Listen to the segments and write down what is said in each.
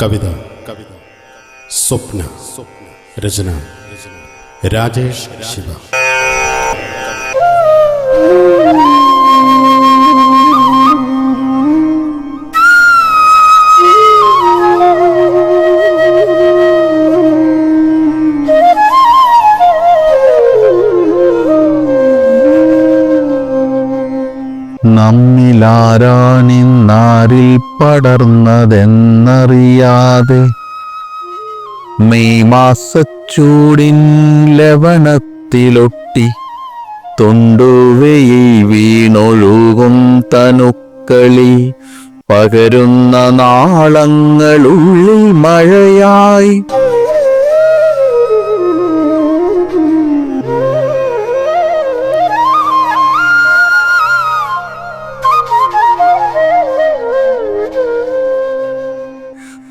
കവിത കവിത സ്വപ്ന സ്വപ്ന രചന രാജേഷ് ശിവ നമ്മിലാരാണിന്നാരിൽ പടർന്നതെന്നറിയാതെ മെയ് മാസച്ചൂടിൻ ലവണത്തിലൊട്ടി തൊണ്ടുവയിൽ വീണൊഴുകും തനുക്കളി പകരുന്ന നാളങ്ങളുള്ളിൽ മഴയായി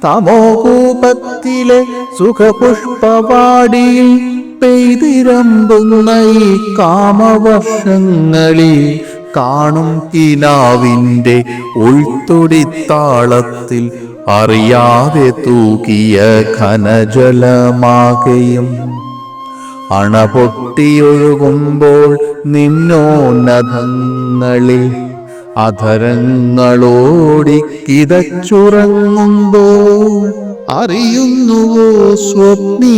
തമോകൂപത്തിലെ സുഖപുഷ്പവാടിയിൽ പെയ്തിരമ്പുന്ന ഈ കാമവർഷങ്ങളിൽ കാണും കിനാവിന്റെ ഉൾത്തൊടിത്താളത്തിൽ അറിയാതെ തൂകിയ ഘനജലമാകയും. അണപൊട്ടിയൊഴുകുമ്പോൾ നിന്നോന്നതങ്ങളിൽ അധരങ്ങളോടി കിതച്ചുറങ്ങുമ്പോൾ അറിയുന്നുവോ സ്വപ്നീ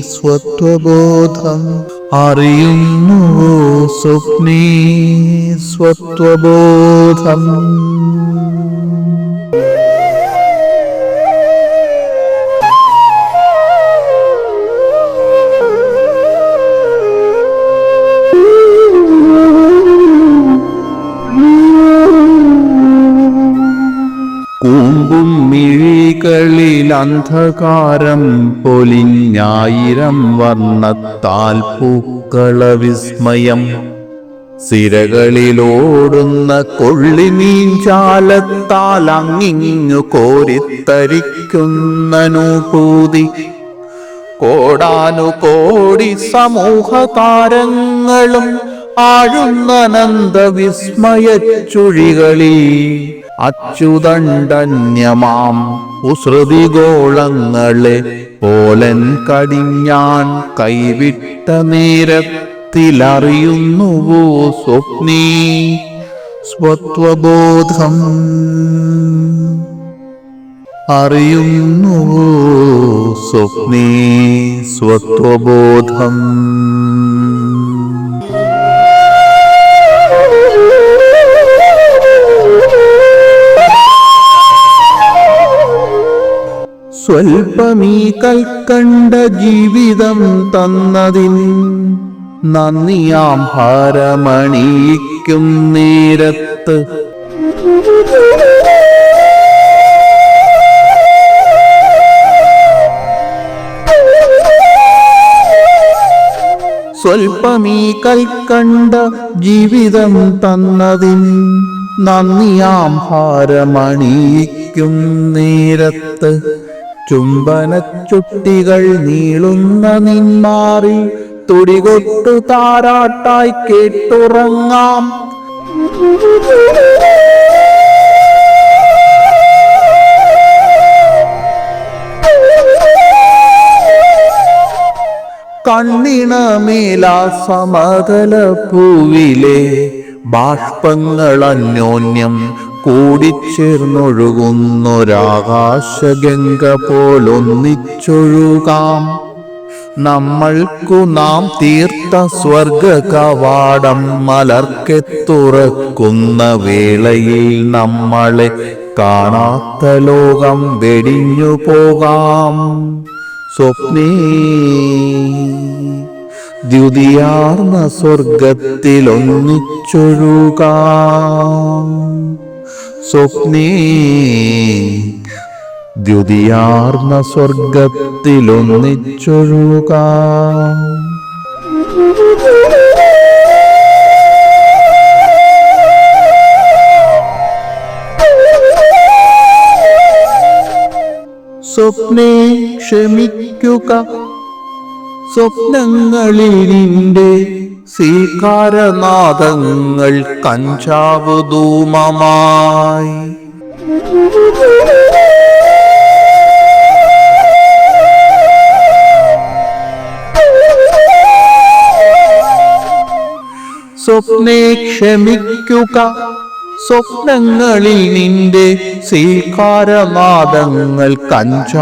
സ്വത്വബോധം? അറിയുന്നുവോ സ്വപ്നീ സ്വത്വബോധം? മിഴികളിൽ അന്ധകാരം പൊലിഞ്ഞായിരം വർണത്താൽ പൂക്കള വിസ്മയം. സിരകളിലോടുന്ന കൊള്ളിമീൻ ചാലത്താൽ കോരിത്തരിക്കുന്ന നൂപൂതി. കോടാനുകോടി സമൂഹ താരങ്ങളും ആഴുന്നനന്ദ വിസ്മയച്ചുഴികളിൽ അച്യുതണ്ടന്യമാം ഉസൃതി ഗോളങ്ങളെ പോലൻ കടിഞ്ഞാൻ കൈവിട്ട നേരത്തിലറിയുന്നുവോ സ്വപ്നീ? സ്വത്വബോധം അറിയുന്നുവോ സ്വപ്നീ? സ്വത്വബോധം സ്വൽപ്പമീ കൽക്കണ്ട ജീവിതം തന്നതിൻ നന്ദിയാം ഭാരമണിയിക്കും നേരത്ത്. സ്വൽപ്പമീ കൽക്കണ്ട ജീവിതം തന്നതിൻ നന്ദിയാം ഭാരമണിയിക്കും നേരത്ത്. ചുംബനച്ചുട്ടികൾ നീളുന്ന നിന്മാറി തുടികൊട്ടു താരാട്ടായി കേട്ടുറങ്ങാം. കണ്ണിണമേലാ സമതല പൂവിലെ ബാഷ്പങ്ങൾ അന്യോന്യം കൂടിച്ചേർന്നൊഴുകുന്നൊരാകാശഗംഗ പോലൊന്നിച്ചൊഴുകാം നമ്മൾക്കു നാം തീർത്ത സ്വർഗ കവാടം മലർക്കെ തുറക്കുന്ന വേളയിൽ നമ്മളെ കാണാത്ത ലോകം വെടിഞ്ഞു പോകാം. സ്വപ്നേ ദ്യുതിയാർന്ന സ്വർഗത്തിലൊന്നിച്ചൊഴുകാം. സ്വപ്നേ ദ്യുതിയാർന്ന സ്വർഗത്തിലൊന്നിച്ചൊഴുക സ്വപ്നേ ക്ഷമിക്കുക. സ്വപ്നങ്ങളിൽ നിന്റെ സ്വീകാരനാദങ്ങൾ കഞ്ചാവ് ധൂമമായി സ്വപ്നെ ക്ഷമിക്കുക സ്വപ്നങ്ങളിൽ നിന്റെ സ്വീകാരനാദങ്ങൾ കഞ്ചാവുധൂമമായി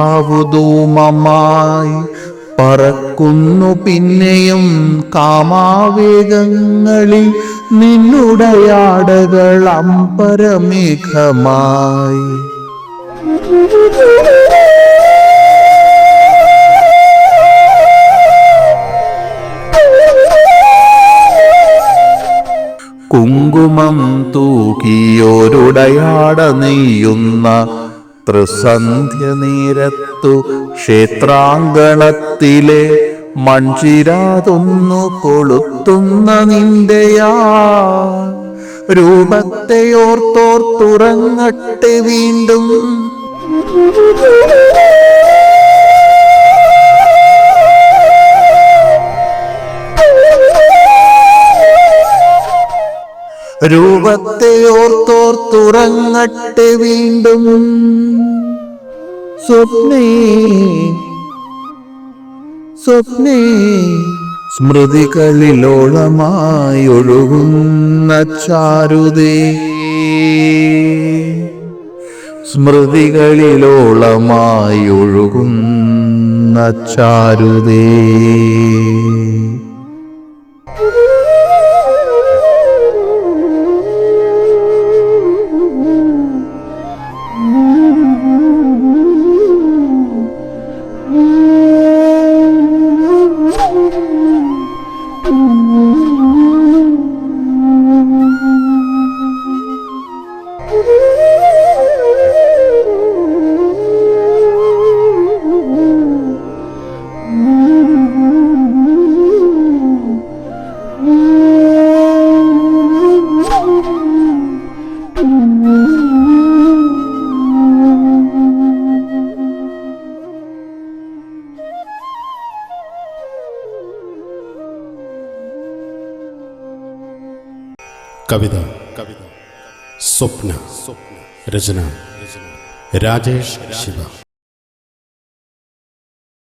പറക്കുന്നു പിന്നെയും കാമാവേഗങ്ങളിൽ നിന്നുടയാടകൾ അമ്പരമേഘമായി. കുങ്കുമം തൂക്കിയോരുടയാട നെയ്യുന്ന ത്രിസന്ധ്യ നേരത്തു ക്ഷേത്രാങ്കണത്തിലെ മൺചിരാതൊന്നു കൊളുത്തുന്ന നിന്റെയാ രൂപത്തെ ഓർത്തോർത്തുറങ്ങട്ടെ വീണ്ടും. രൂപത്തെ ഓർത്തോർത്തുറങ്ങട്ടെ വീണ്ടും. സ്വപ്നേ. സ്വപ്നേ. സ്മൃതികളിലോളമായി ഒഴുകുന്ന ചാരുതേ. സ്മൃതികളിലോളമായി ഒഴുകുന്ന ചാരുതേ. Mm-hmm. കവിത കവിത സ്വപ്ന രചന രാജേഷ് ശിവ.